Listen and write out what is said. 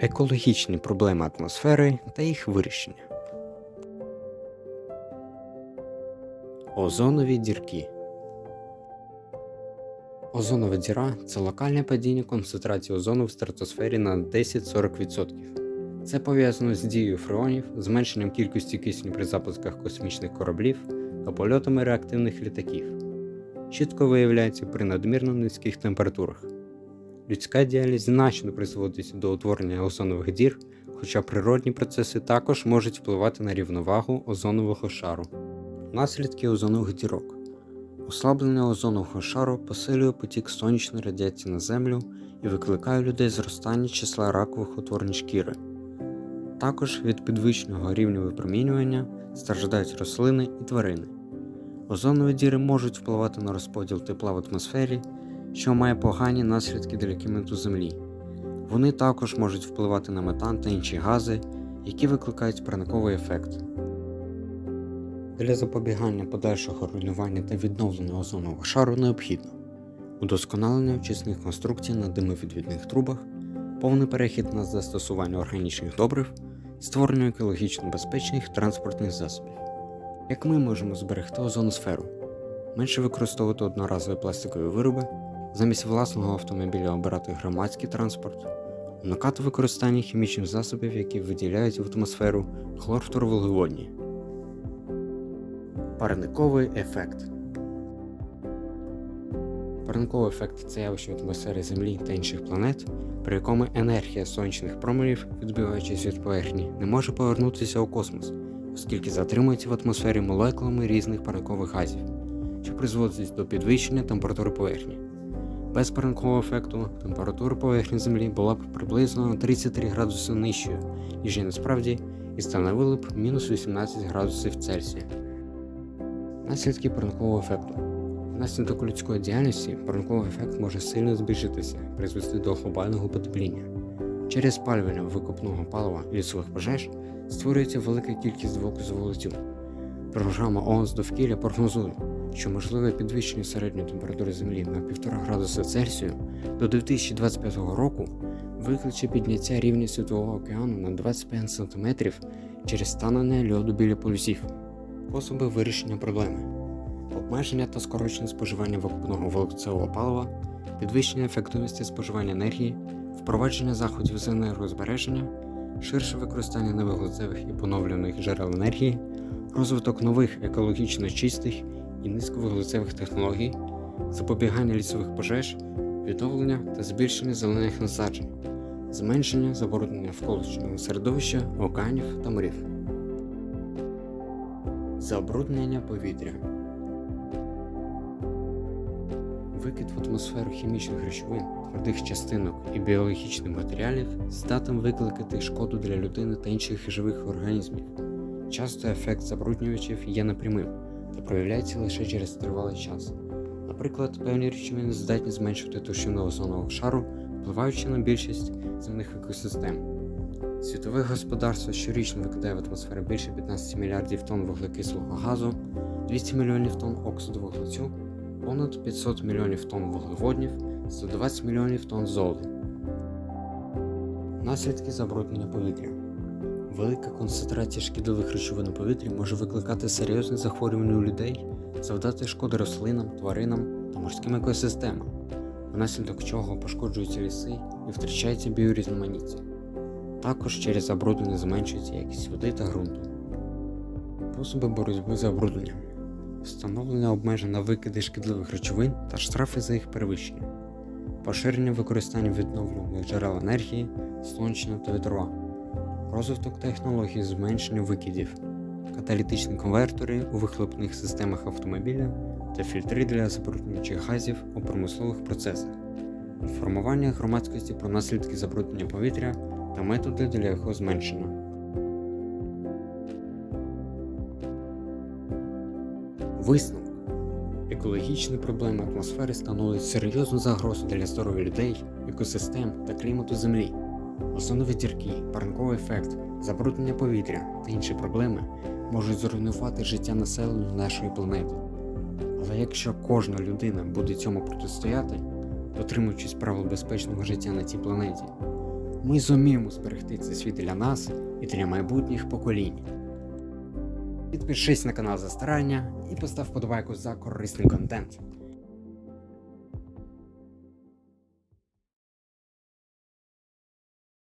Екологічні проблеми атмосфери та їх вирішення. Озонові дірки. Озонова діра це локальне падіння концентрації озону в стратосфері на 10-40%. Це пов'язано з дією фреонів, зменшенням кількості кисню при запусках космічних кораблів та польотами реактивних літаків. Чітко виявляється при надмірно низьких температурах. Людська діяльність значно призводить до утворення озонових дір, хоча природні процеси також можуть впливати на рівновагу озонового шару. Наслідки озонових дірок. Ослаблення озонового шару посилює потік сонячної радіації на землю і викликає людей зростання числа ракових утворень шкіри. Також від підвищеного рівня випромінювання страждають рослини і тварини. Озонові діри можуть впливати на розподіл тепла в атмосфері, що має погані наслідки для клімату Землі. Вони також можуть впливати на метан та інші гази, які викликають парниковий ефект. Для запобігання подальшого руйнування та відновлення озонового шару необхідно удосконалення очисних конструкцій на димовідвідних трубах, повний перехід на застосування органічних добрив, створення екологічно безпечних транспортних засобів. Як ми можемо зберегти озоносферу? Менше використовувати одноразові пластикові вироби, замість власного автомобіля обирати громадський транспорт, уникати використання хімічних засобів, які виділяють в атмосферу хлорфторвуглеводні. Парниковий ефект. Парниковий ефект це явище в атмосфері Землі та інших планет, при якому енергія сонячних променів, відбиваючись від поверхні, не може повернутися у космос, оскільки затримується в атмосфері молекулами різних парникових газів, що призводить до підвищення температури поверхні. Без парникового ефекту температура поверхні Землі була б приблизно на 33 градуси нижчою, ніж є насправді, і становила б мінус 18 градусів Цельсія. Наслідки парникового ефекту. Внаслідок людської діяльності парниковий ефект може сильно збільшитися, призвести до глобального потепління. Через спалювання викопного палива лісових пожеж створюється велика кількість вуглецю. Програма ООН з довкілля прогнозує, що можливе підвищення середньої температури Землі на 1,5 градуса Цельсію до 2025 року викличе підняття рівня Світового океану на 25 см через станення льоду біля полюсів. Способи вирішення проблеми: обмеження та скорочення споживання викопного вуглецевого палива, підвищення ефективності споживання енергії, впровадження заходів з енергозбереження, ширше використання невуглецевих і поновлюваних джерел енергії, розвиток нових екологічно чистих і низьковуглецевих технологій, запобігання лісових пожеж, відновлення та збільшення зелених насаджень, зменшення забруднення навколишнього середовища, океанів та морів. Забруднення повітря. Викид в атмосферу хімічних речовин, твердих частинок і біологічних матеріалів здатен викликати шкоду для людини та інших живих організмів. Часто ефект забруднювачів є непрямим та проявляється лише через тривалий час. Наприклад, певні речовини здатні зменшувати товщину озонового шару, впливаючи на більшість земних екосистем. Світове господарство щорічно викидає в атмосферу більше 15 мільярдів тонн вуглекислого газу, 200 мільйонів тонн оксиду вуглецю, понад 500 мільйонів тонн вуглеводнів, 120 мільйонів тонн золота. Наслідки забруднення повітря. Велика концентрація шкідливих речовин у повітрі може викликати серйозні захворювання у людей, завдати шкоди рослинам, тваринам та морським екосистемам, внаслідок чого пошкоджуються ліси і втрачається біорізноманіття. Також через забруднення зменшується якість води та ґрунту. Способи боротьби з забрудненням. Встановлення обмежень на викиди шкідливих речовин та штрафи за їх перевищення, поширення використання відновлюваних джерел енергії, сонячна та вітрова, розвиток технологій зменшення викидів, каталітичні конвертори у вихлопних системах автомобіля та фільтри для забруднюючих газів у промислових процесах, інформування громадськості про наслідки забруднення повітря та методи для його зменшення. Висновок. Екологічні проблеми атмосфери становлять серйозну загрозу для здоров'я людей, екосистем та клімату Землі. Озонові дірки, парниковий ефект, забруднення повітря та інші проблеми можуть зруйнувати життя населення нашої планети. Але якщо кожна людина буде цьому протистояти, дотримуючись правил безпечного життя на цій планеті, Ми зуміємо зберегти цей світ для нас і для майбутніх поколінь. Підпишись на канал за старання і постав подобайку за корисний контент.